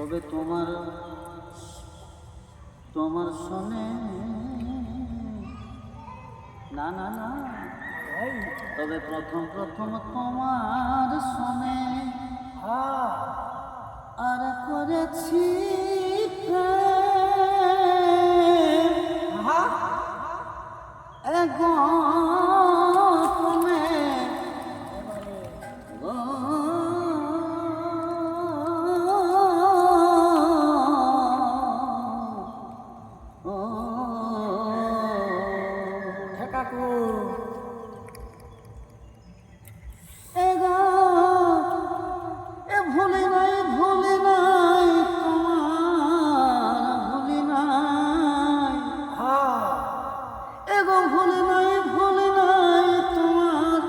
তবে তোমার তোমার শোনে না না না। তবে প্রথম প্রথম তোমার শোনে। আর করেছি তোমার ভুলি নাই। এগো ভুলি নাই ভুলি নাই তোমার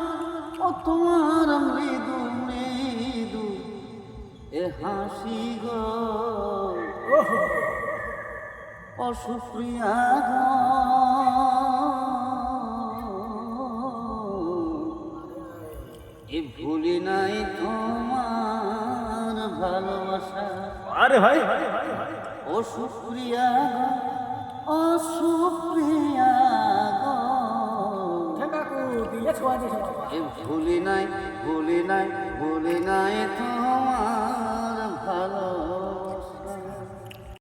ও তোমার মৃদু মৃদু এ হাসি গো। অসুপ্রিয়া গো। এ ভুলি নাই তোমার ভালোবাসা। আরে ভাই ও সুপ্রিয়া গো ও সুপ্রিয়া গো। এ ভুলি নাই ভুলি নাই ভুলি নাই তোমার